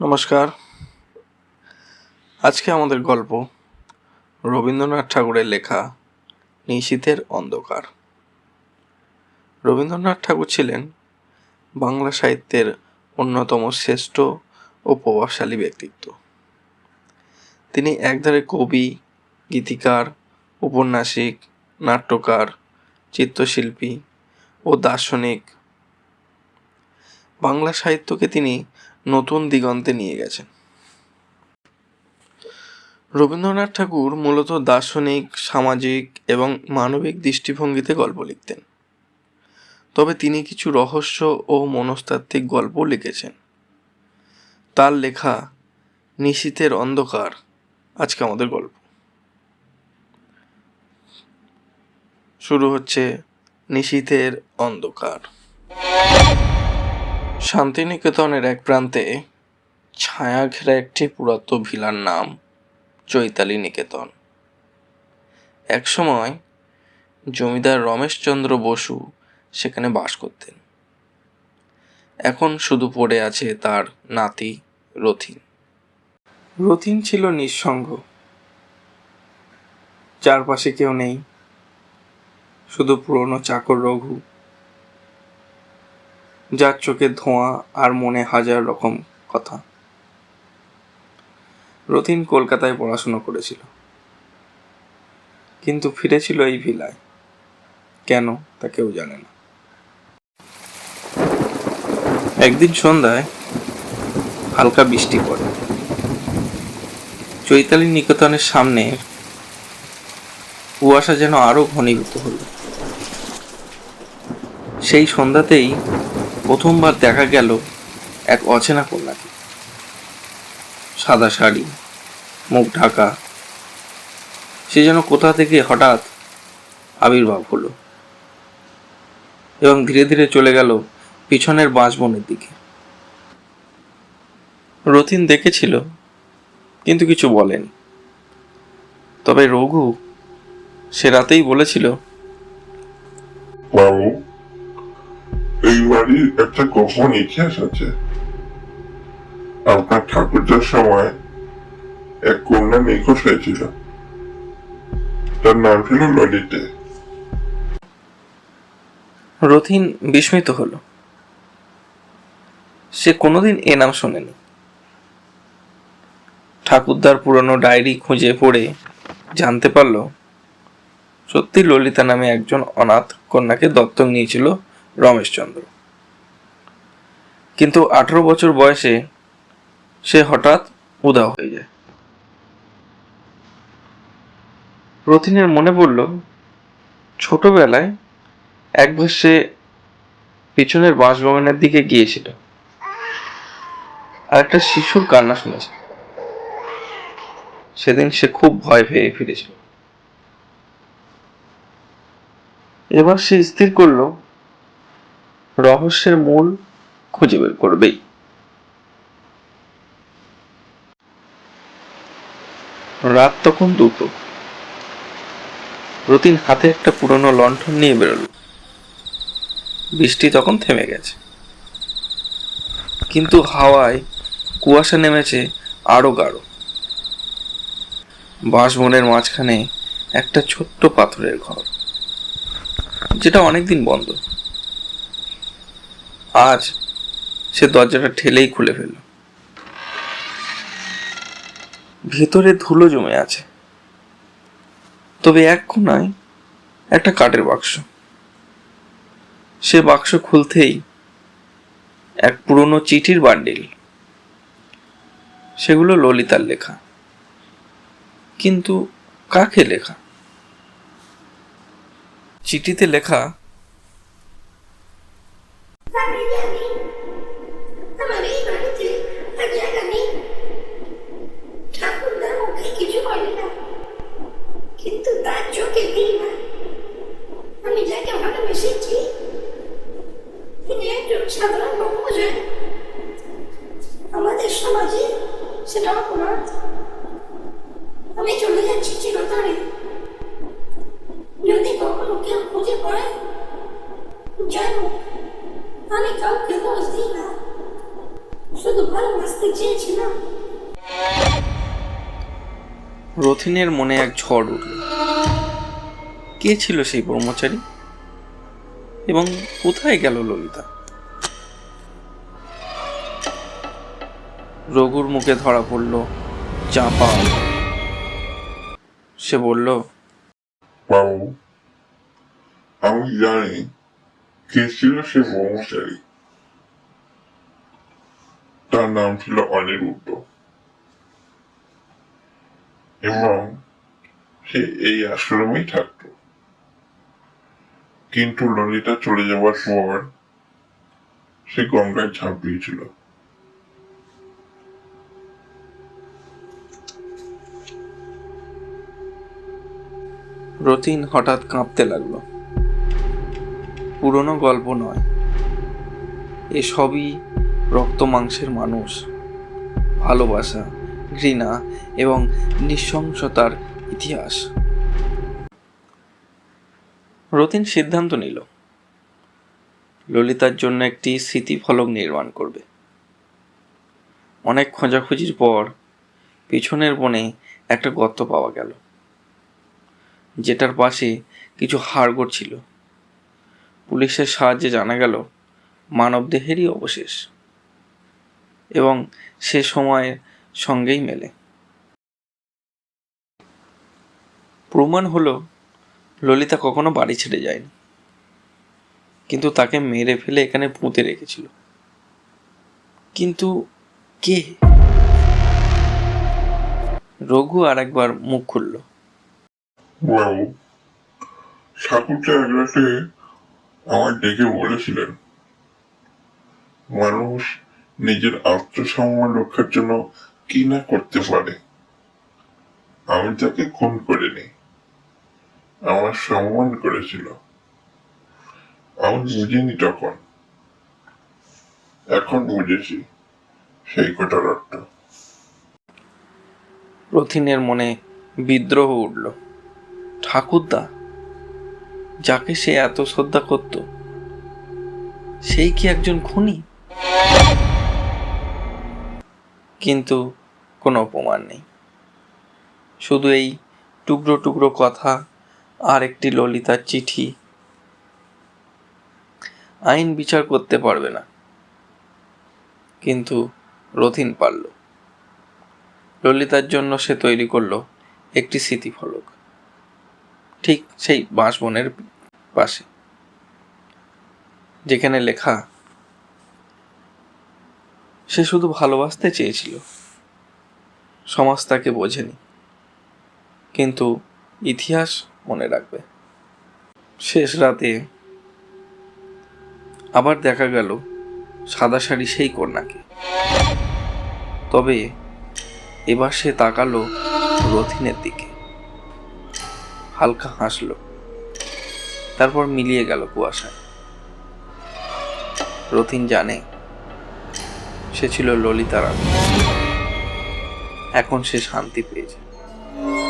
নমস্কার। আজকে আমাদের গল্প রবীন্দ্রনাথ ঠাকুরের লেখা নিশীথের অন্ধকার। রবীন্দ্রনাথ ঠাকুর ছিলেন বাংলা সাহিত্যের অন্যতম শ্রেষ্ঠ ও প্রভাবশালী ব্যক্তিত্ব। তিনি একধারে কবি, গীতিকার, উপন্যাসিক, নাট্যকার, চিত্রশিল্পী ও দার্শনিক। বাংলা সাহিত্যকে তিনি নতুন দিগন্তে নিয়ে গেছেন। রবীন্দ্রনাথ ঠাকুর মূলত দার্শনিক, সামাজিক এবং মানবিক দৃষ্টিভঙ্গিতে গল্প লিখতেন। তবে তিনি কিছু রহস্য ও মনস্তাত্ত্বিক গল্প লিখেছেন। তার লেখা নিশীথের অন্ধকার আজকে আমাদের গল্প। শুরু হচ্ছে নিশীথের অন্ধকার। শান্তিনিকেতনের এক প্রান্তে ছায়া ঘেরা একটি পুরাতন ভিলার নাম চৈতালি নিকেতন একসময় জমিদার রমেশচন্দ্র বসু সেখানে বাস করতেন। এখন শুধু পড়ে আছে তার নাতি রথিন। রথিন ছিল নিঃসঙ্গ। চারপাশে কেউ নেই। শুধু পুরনো চাকর রঘু। যার চোখে ধোঁয়া আর মনে হাজার রকম কথা। রতিন কলকাতায় পড়াশুনো করেছিল। কিন্তু ফিরেছিল এই ভিলায়। কেন তা কেউ জানে না। একদিন সন্ধ্যায় হালকা বৃষ্টি পড়ে। চৈতালি নিকেতনের সামনে কুয়াশা যেন আরও ঘনীভূত হলো। সেই সন্ধ্যাতেই প্রথমবার দেখা গেল এক অচেনা কন্যাকে। সাদা শাড়ি, মুখ ঢাকা। সে যেন কোথা থেকে হঠাৎ আবির্ভাব হলো এবং ধীরে ধীরে চলে গেল পিছনের বাঁশবনের দিকে। রতিন দেখেছিল, কিন্তু কিছু বলেনি। তবে রঘু সে রাতেই বলেছিল, বাবু বাড়ির একটা গোপন ইতিহাস আছে। আপনার ঠাকুরদার সময় এক কন্যা নিখোঁজ হয়েছিল। তার নাম ছিল ললিতে। রথিন বিস্মিত হলো। সে কোনোদিন এ নাম শোনেনি। ঠাকুরদার পুরনো ডায়েরি খুঁজে পড়ে জানতে পারল, সত্যি ললিতা নামে একজন অনাথ কন্যাকে দত্তক নিয়েছিল রমেশচন্দ্র। কিন্তু আঠারো বছর বয়সে সে হঠাৎ উধাও হয়ে যায়। রথিনের মনে পড়ল, ছোটবেলায় একবার সে পিছনের বাঁশবাগানের দিকে গিয়েছিল। আর একটা শিশুর কান্না শুনেছে। সেদিন সে খুব ভয় পেয়ে ফিরেছিল। এবার সে স্থির করল, রহস্যের মূল খুঁজে বের করবেই রাত তখন দুটো রতিন হাতে একটা পুরনো লণ্ঠন নিয়ে বেরোলো। বৃষ্টি তখন থেমে গেছে। কিন্তু হাওয়ায় কুয়াশা নেমেছে আরও গাঢ়। বাঁশবনের মাঝখানে একটা ছোট্ট পাথরের ঘর, যেটা অনেকদিন বন্ধ। আজ সে দরজাটা ঠেলেই খুলে ফেলল। ভেতরে ধুলো জমে আছে। তবে এক কোনায় একটা কাঠের বাক্স। সে বাক্স খুলতেই এক পুরনো চিঠির বান্ডিল। সেগুলো ললিতার লেখা। কিন্তু কাকে লেখা? চিঠিতে লেখা আমি জানি আমার এই বাড়িতে আর জায়গা নেই ঠাকুরদা ওকে কিছু বলে না। কিন্তু তার চোখে দিই না। আমি যাকে ভালোবেসেছি, তিনি একজন সাধারণ লোকজন আমাদের সমাজে সেটা অপরাধ। আমি চলে যাচ্ছি চিরতরে। যদি কখনো কেউ খুঁজে পড়ে, জানো, আমি কাউকে দোষ দিই না। শুধু ভালোবাসতে চেয়েছিলাম। রথিনের মনে এক ঝড় উঠল। কে ছিল সেই ব্রহ্মচারী? এবং কোথায় গেল ললিতা? রঘুর মুখে ধরা পড়ল চাপা সে বলল, বাবু, আমি জানি কে ছিল সে ব্রহ্মচারী। তার নাম ছিল অনিরুদ্ধ। এবং সে এই আশ্রমেই থাকত। কিন্তু ললিতা চলে যাওয়ার পর সে গঙ্গায় ঝাঁপ দিয়েছিল। রতিন হঠাৎ কাঁপতে লাগল। পুরনো গল্প নয়। এসবই রক্ত মাংসের মানুষ, ভালোবাসা। ঘৃণা এবং নৃশংসতার ইতিহাস। রতিন সিদ্ধান্ত নিল, ললিতার জন্য একটি স্মৃতিফলক নির্মাণ করবে। অনেক খোঁজাখুঁজির পর পিছনের বনে একটা গর্ত পাওয়া গেল, যেটার পাশে কিছু হাড়গোড় ছিল। পুলিশের সাহায্যে জানা গেল, মানবদেহেরই অবশেষ। এবং সে সময়ের সঙ্গেই মেলে। প্রমাণ হলো, ললিতা কখনো বাড়ি ছেড়ে যায়নি। কিন্তু তাকে মেরে ফেলে এখানে পুঁতে রেখেছিল। কিন্তু কে? রঘু আর একবার মুখ খুলল। আমার ডেকে বলেছিলেন, মানুষ নিজের আত্মসম্মান রক্ষার জন্য কি না করতে পারে? আমি তাকে খুন করিনি। আমার সম্মান করেছিল। আমি বুঝিনি তখন এখন বুঝেছি সেই কটার অর্থ। রথিনের মনে বিদ্রোহ উঠল। ঠাকুরদা, যাকে সে এত শ্রদ্ধা করত, সেই কি একজন খুনি? কিন্তু কোনো অপমান নেই। শুধু এই টুকরো টুকরো কথা আর একটি ললিতার চিঠি। আইন বিচার করতে পারবে না। কিন্তু রথিন পারল। ললিতার জন্য সে তৈরি করল একটি স্মৃতিফলক। ঠিক সেই বাঁশবনের পাশে। যেখানে লেখা সে শুধু ভালোবাসতে চেয়েছিল। সমাজ তাকে বোঝেনি। কিন্তু ইতিহাস মনে রাখবে। শেষ রাতে আবার দেখা গেল সাদা শাড়ি সেই কন্যাকে। তবে এবার সে তাকালো রথিনের দিকে। হালকা হাসল। তারপর মিলিয়ে গেল কুয়াশায়। রথিন জানে সে ছিল ললিতা রানী এখন সে শান্তি পেয়েছে।